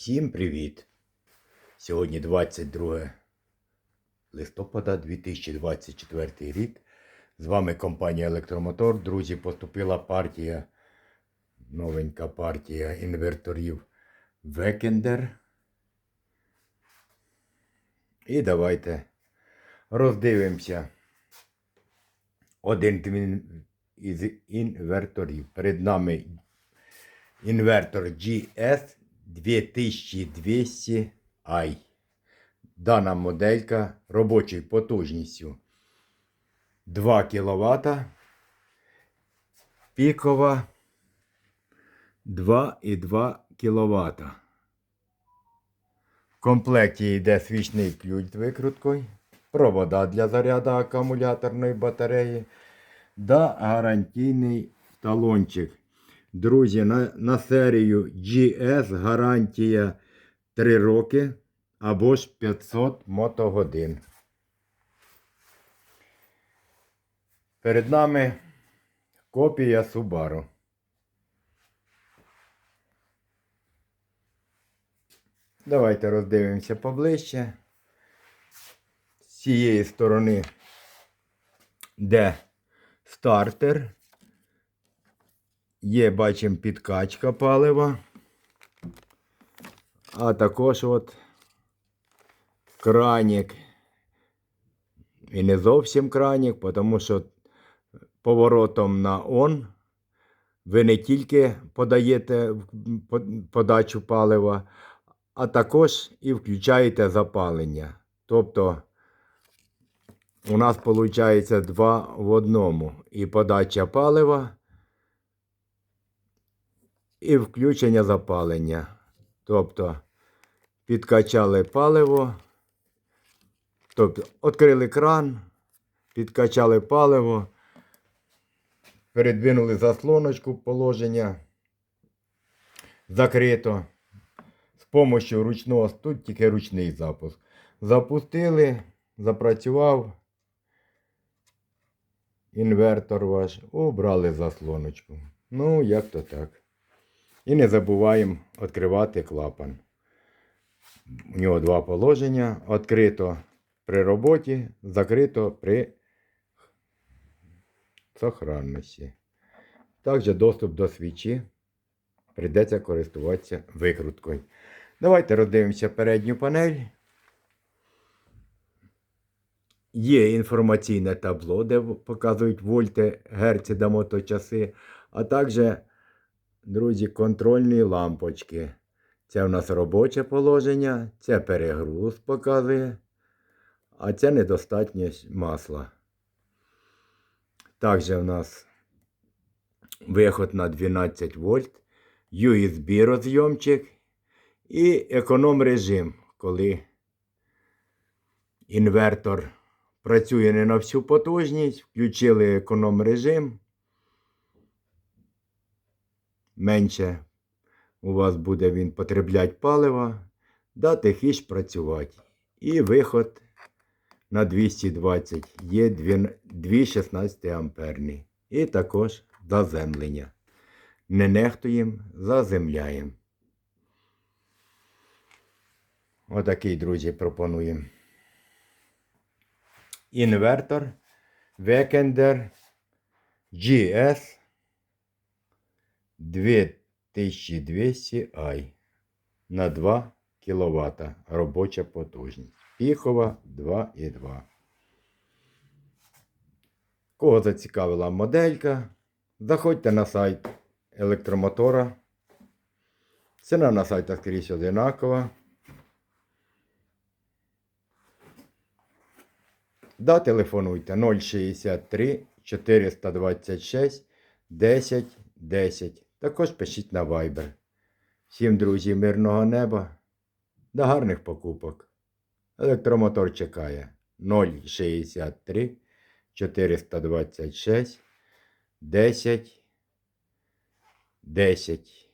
Всім привіт! Сьогодні 22 листопада 2024 рік. З вами компанія Електромотор. Друзі, поступила партія, новенька партія інверторів Векендер. І давайте роздивимося один із інверторів. Перед нами інвертор GS 2200i. Дана моделька робочою потужністю 2 кВт. Пікова 2,2 кВт. В комплекті йде свічний ключ з викруткою, провода для заряду акумуляторної батареї та гарантійний талончик. Друзі, на, на серію GS гарантія 3 роки або ж 500 мотогодин. Перед нами копія Subaru. Давайте роздивимося поближче. З цієї сторони, де стартер. Є, бачимо, підкачка палива. А також от кранік. І не зовсім кранік, тому що поворотом на он ви не тільки подаєте подачу палива, а також і включаєте запалення. Тобто у нас виходить два в одному. І подача палива, і включення запалення. Тобто підкачали паливо, тобто відкрили кран, підкачали паливо, передвинули заслоночку положення, закрито. З допомогою ручного, тут тільки ручний запуск. Запустили, запрацював інвертор ваш, убрали заслоночку. Ну, як то так. І не забуваємо відкривати клапан. У нього два положення. Відкрито при роботі, закрито при сохранності. Також доступ до свічі. Прийдеться користуватися викруткою. Давайте роздивимося передню панель. Є інформаційне табло, де показують вольти, герці та моточаси, а також Друзі, контрольні лампочки. Це в нас робоче положення, це перегруз показує, а це недостатність масла. Також в нас виход на 12 вольт, USB розйомчик і економ режим, коли інвертор працює не на всю потужність, включили економ режим менше у вас буде він потребляти палива, да тихіше працювати. І виход на 220 є 216 амперний. І також заземлення. Не нехтуємо, заземляємо. Отакий, друзі, пропонуємо. Інвертор Векендер GS 2200i на 2 кВт робоча потужність. Піхова 2,2. Кого зацікавила моделька, заходьте на сайт електромотора. Ціна на сайтах скрізь одинакова. Да, телефонуйте 063 426 10 10. Також пишіть на Viber. Всім, друзі, мирного неба. До гарних покупок. Електромотор чекає 063 426 10 10.